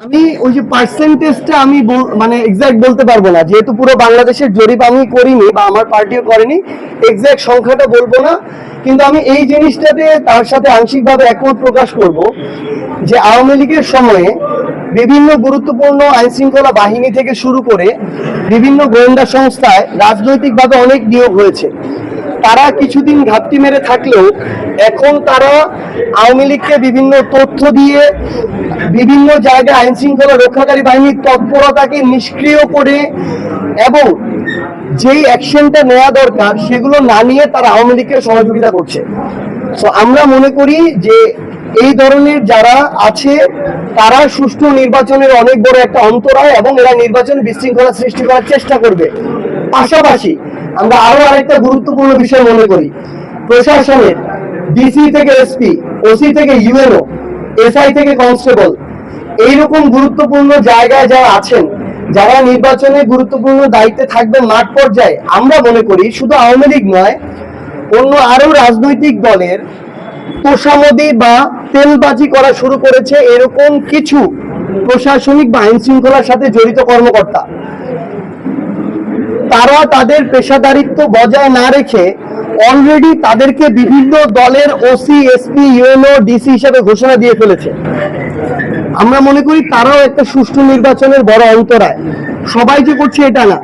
আমি ওই যে পার্সেন্টেজটা আমি মানে এক্সাক্ট বলতে পারব না। যেহেতু পুরো বাংলাদেশের জরিপ আমি করিনি বা আমার পার্টিও করেনি এক্সাক্ট সংখ্যাটা বলব না। কিন্তু আমি এই জিনিসটাতে তার সাথে আংশিকভাবে একমত প্রকাশ করব যে আওয়ামী লীগের সময়ে বিভিন্ন গুরুত্বপূর্ণ আইন শৃঙ্খলা বাহিনী থেকে শুরু করে বিভিন্ন গোয়েন্দা সংস্থায় রাজনৈতিকভাবে অনেক নিয়োগ হয়েছে। তারা কিছুদিন ঘাপটি মেরে থাকলেও এখন তারা আওয়ামী লীগকে বিভিন্ন তথ্য দিয়ে বিভিন্ন জায়গায় আইন শৃঙ্খলা রক্ষাকারী বাহিনীর তৎপরতাকে নিষ্ক্রিয় করে এবং যেই অ্যাকশনটা নেওয়া দরকার সেগুলো না নিয়ে তারা আওয়ামী লীগকে সহযোগিতা করছে। তো আমরা মনে করি যে এই ধরনের যারা আছে, তারা সুষ্ঠু নির্বাচনের অনেক বড় একটা অন্তরায় এবং এরা নির্বাচনে বিশৃঙ্খলা সৃষ্টি করার চেষ্টা করবে। পাশাপাশি আমরা আরও আরেকটা গুরুত্বপূর্ণ বিষয় মনে করি। প্রশাসনের ডিসি থেকে এসপি ওসি থেকে ইউএনও এসআই থেকে কনস্টেবল এইরকম গুরুত্বপূর্ণ জায়গায় যারা আছেন, যারা নির্বাচনে গুরুত্বপূর্ণ দায়িত্বে থাকবেন মাঠ পর্যায়ে, আমরা মনে করি শুধু আওয়ামী লীগ নয়, অন্য আরও রাজনৈতিক দলের তোষামদি বা তেলবাজি করা শুরু করেছে এরকম কিছু প্রশাসনিক বা আইন শৃঙ্খলার সাথে জড়িত কর্মকর্তা। তারা তাদের পেশাদারিত্ব বজায় না রেখে অলরেডি তাদেরকে বিভিন্ন দলের ওসি এসপি ইউএনও ডিসি হিসেবে ঘোষণা দিয়ে ফেলেছে। আমরা মনে করি তারাও একটা সুষ্ঠু নির্বাচনের বড় অন্তরায়। সবাই যে করছে এটা না।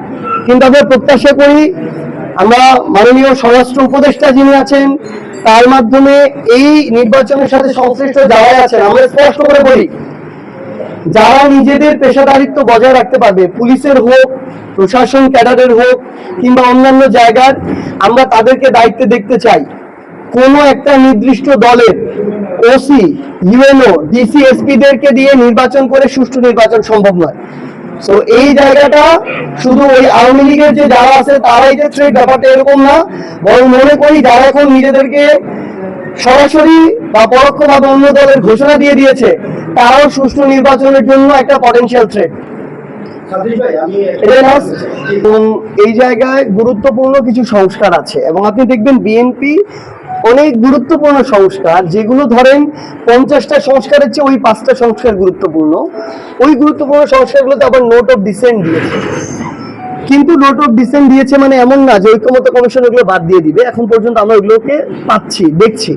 কিন্তু আমরা প্রত্যাশা করি আমরা মাননীয় স্বরাষ্ট্র উপদেষ্টা যিনি আছেন, তার মাধ্যমে এই নির্বাচনের সাথে সংশ্লিষ্ট যারা আছেন, আমরা স্পষ্ট করে বলি যারা নিজেদের পেশাদারিত্ব বজায় রাখতে পারবে, পুলিশের হোক, প্রশাসন, ক্যাডারের হোক, কিংবা অন্যান্য জায়গার, আমরা তাদেরকে দায়িত্বে দেখতে চাই। কোনো একটা নির্দিষ্ট দলের ওসি ইউএনও ডিসি এসপি দেরকে দিয়ে নির্বাচন করে সুষ্ঠু নির্বাচন সম্ভব নয়। তো এই জায়গাটা শুধু ওই আওয়ামী লীগের যে যারা আছে, তারাই যে থ্রেট ব্যাপারটা এরকম না। বরং মনে করি যারা এখন নিজেদেরকে সরাসরি বা পরোক্ষভাবে অন্য দলের ঘোষণা দিয়ে দিয়েছে তারাও সুষ্ঠু নির্বাচনের জন্য একটা পটেনশিয়াল থ্রেট এবং এই জায়গায় গুরুত্বপূর্ণ কিছু সংস্কার আছে। এবং আপনি দেখবেন বিএনপি অনেক গুরুত্বপূর্ণ সংস্কার যেগুলো ধরেন পঞ্চাশটা সংস্কারের চেয়ে ওই পাঁচটা সংস্কার গুরুত্বপূর্ণ। ওই গুরুত্বপূর্ণ সংস্কারগুলোতে আবার নোট অফ ডিসেন্ট দিয়েছে। কিন্তু নোট অফ ডিসেন্ট দিয়েছে মানে এমন না যে ঐক্যমত কমিশন ওগুলো বাদ দিয়ে দিবে। এখন পর্যন্ত আমরা ওগুলোকে পাচ্ছি দেখছি।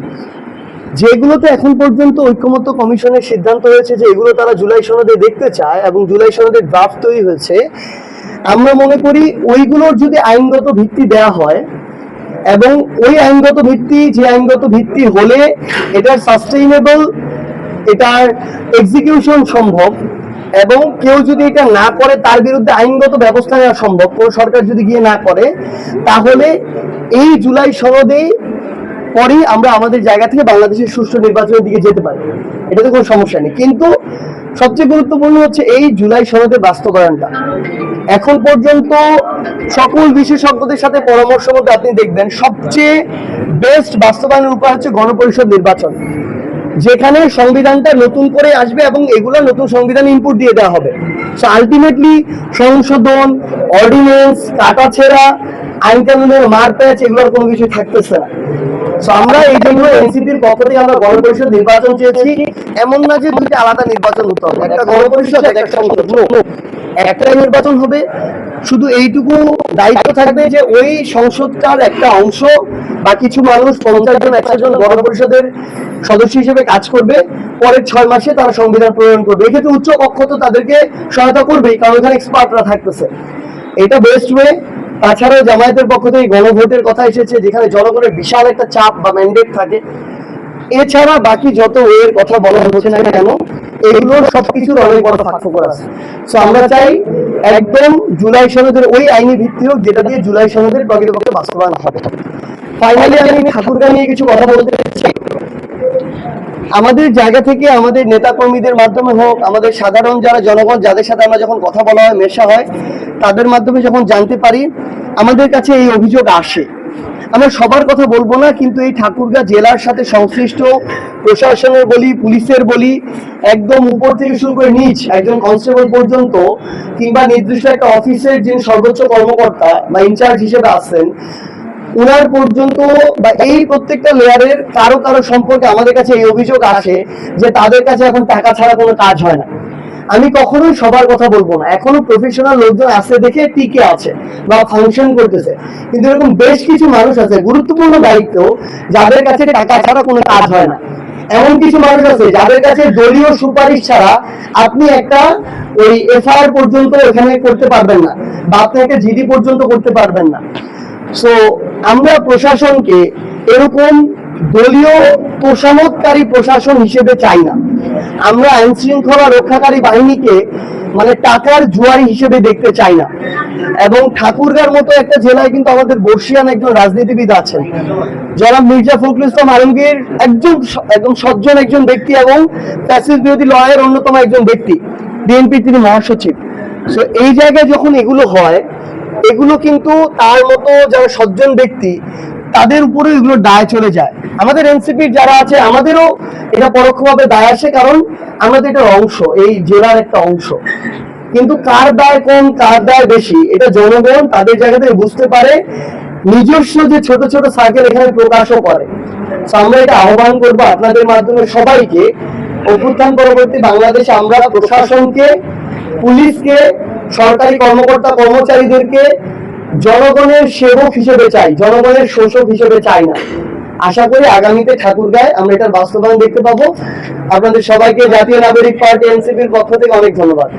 যেগুলোতে এখন পর্যন্ত ঐক্যমত কমিশনের সিদ্ধান্ত হয়েছে যে এগুলো তারা জুলাই সনদে দেখতে চায় এবং জুলাই সনদের ড্রাফট তৈরি হয়েছে, আমরা মনে করি ওইগুলোর যদি আইনগত ভিত্তি দেয়া হয় এবং ওই আইনগত ভিত্তি, যে আইনগত ভিত্তি হলে এটার সাস্টেইনেবল এটার এক্সিকিউশন সম্ভব এবং কেউ যদি এটা না করে, তার বিরুদ্ধে আইনগত ব্যবস্থা নেওয়া সম্ভব। কোনো সরকার যদি গিয়ে না করে, তাহলে এই জুলাই সনদে পরেই আমরা আমাদের জায়গা থেকে বাংলাদেশের সুষ্ঠু নির্বাচনের দিকে যেতে পারি। এটাতে কোনো সমস্যা নেই। কিন্তু সবচেয়ে গুরুত্বপূর্ণ হচ্ছে এই জুলাই সনদের বাস্তবায়নটা। এখন পর্যন্ত সকল বিশেষজ্ঞদের সাথে পরামর্শ মধ্যে আপনি দেখবেন সবচেয়ে বেস্ট বাস্তবায়নের উপায় হচ্ছে গণপরিষদ নির্বাচন। যেখানে সংবিধানটা নতুন করে আসবে এবং এগুলো নতুন সংবিধান ইনপুট দিয়ে দেওয়া হবে। সো আলটিমেটলি সংশোধন অর্ডিন্যান্স কাটাছেড়া আইন কানুনের মার প্যাচ এগুলোর কোনো কিছু থাকতেছে না। আমরা এই জন্য এনসিপির পক্ষ থেকে আমরা গণপরিষদ নির্বাচন চেয়েছি। এমন না যে দুইটা আলাদা নির্বাচন হতে হবে। একটা গণপরিষদ, একটা নির্বাচন হবে। শুধু এইটুকু দায়িত্ব থাকবে যে ওই সংসদটার একটা অংশ বা কিছু মানুষ, পঞ্চাশ জন, একশো জন গণপরিষদের সদস্য হিসেবে কাজ করবে। পরের ছয় মাসে তারা সংবিধান প্রণয়ন করবে। এক্ষেত্রে উচ্চ কক্ষ তো তাদেরকে সহায়তা করবেই, কারণ এখানে এক্সপার্টরা থাকতেছে। এটা বেস্ট ওয়ে তাছাড়াও জামায়াতের পক্ষ থেকে গণভোটের কথা এসেছে, যেখানে জনগণের বিশাল একটা চাপ বা ম্যান্ডেট থাকে। এছাড়া বাকি যত ওয়ের কথা বলা হচ্ছে না কেন, এগুলোর সবকিছুর অনেক বড় পার্থক্য আছে। তো আমরা চাই একদম জুলাই সনদের ওই আইনি ভিত্তি হোক, যেটা দিয়ে জুলাই সনদের প্রকৃতপক্ষে বাস্তবায়ন হবে। ফাইনালি আমি ঠাকুরগাঁ নিয়ে কিছু কথা বলতে চাই আমাদের জায়গা থেকে আমাদের নেতা কর্মীদের মাধ্যমে হোক, আমাদের সাধারণ যারা জনগণ, যাদের সাথে আমরা যখন কথা বলা হয়, মেশা হয়, তাদের মাধ্যমে যখন জানতে পারি, আমাদের কাছে এই অভিযোগ আসে। আমরা সবার কথা বলব না, কিন্তু এই ঠাকুরগাঁ জেলার সাথে সংশ্লিষ্ট প্রশাসনের বলি, পুলিশের বলি, একদম উপর থেকে শুরু করে নিচ, একজন কনস্টেবল পর্যন্ত, কিংবা নির্দিষ্ট একটা অফিসের যিনি সর্বোচ্চ কর্মকর্তা বা ইনচার্জ হিসেবে আছেন উনার পর্যন্ত বা এই প্রত্যেকটা লেয়ারের কারও কারও সম্পর্কে আমাদের কাছে এই অভিযোগ আসে যে তাদের কাছে এখন টাকা ছাড়া কোনো কাজ হয় না। আমি কখনোই সবার কথা বলব না। এখনও প্রফেশনাল লোকজন আছে দেখে টিকে আছে বা ফাংশন করতেছে। কিন্তু এরকম বেশ কিছু মানুষ আছে, গুরুত্বপূর্ণ দায়িত্ব, যাদের কাছে টাকা ছাড়া কোনো কাজ হয় না। এমন কিছু মানুষ আছে যাদের কাছে দলীয় সুপারিশ ছাড়া আপনি একটা ওই এফআইআর পর্যন্ত এখানে করতে পারবেন না বা আপনি একটা জিডি পর্যন্ত করতে পারবেন না। সো আমরা প্রশাসনকে এরকম দলীয় তোষামতকারী প্রশাসন হিসেবে চাই না। আমরা আইন শৃঙ্খলা রক্ষাকারী বাহিনীকে মানে টাকার জুয়ারি হিসেবে দেখতে চাই না। এবং ঠাকুরগার মতো একটা জেলায় কিন্তু আমাদের বর্ষিয়ান একজন রাজনীতিবিদ আছেন, যারা মির্জা ফখরুল ইসলাম আলমগীর একজন একদম সজ্জন একজন ব্যক্তি এবং ফ্যাসিস্ট বিরোধী লয়ের অন্যতম একজন ব্যক্তি, বিএনপির তিনি মহাসচিব। সো এই জায়গায় যখন এগুলো হয় এগুলো কিন্তু তার মতো যারা সজ্জন ব্যক্তি, তাদের উপরে এগুলো দায় চলে যায়। আমাদের এনসিপির যারা আছে, আমাদেরও এটা পরোক্ষভাবে দায় আসে, কারণ আমরা তো এটার অংশ, এই জেলার একটা অংশ। কিন্তু কার দায় কম, কার দায় বেশি, এটা জনগণ তাদের জায়গা থেকে বুঝতে পারে। নিজস্ব যে ছোট ছোট সার্কেল এখানে প্রকাশও করে। আমরা এটা আহ্বান করব আপনাদের মাধ্যমে সবাইকে, অভ্যুত্থান পরবর্তী বাংলাদেশে আমরা প্রশাসনকে, পুলিশকে সরকারি কর্মকর্তা কর্মচারীদেরকে জনগণের সেবক হিসেবে চাই, জনগণের শোষক হিসেবে চাই না। আশা করি আগামীতে ঠাকুর গায়ে আমরা এটার বাস্তবায়ন দেখতে পাবো। আপনাদের সবাইকে জাতীয় নাগরিক পার্টি এনসিপির পক্ষ থেকে অনেক ধন্যবাদ।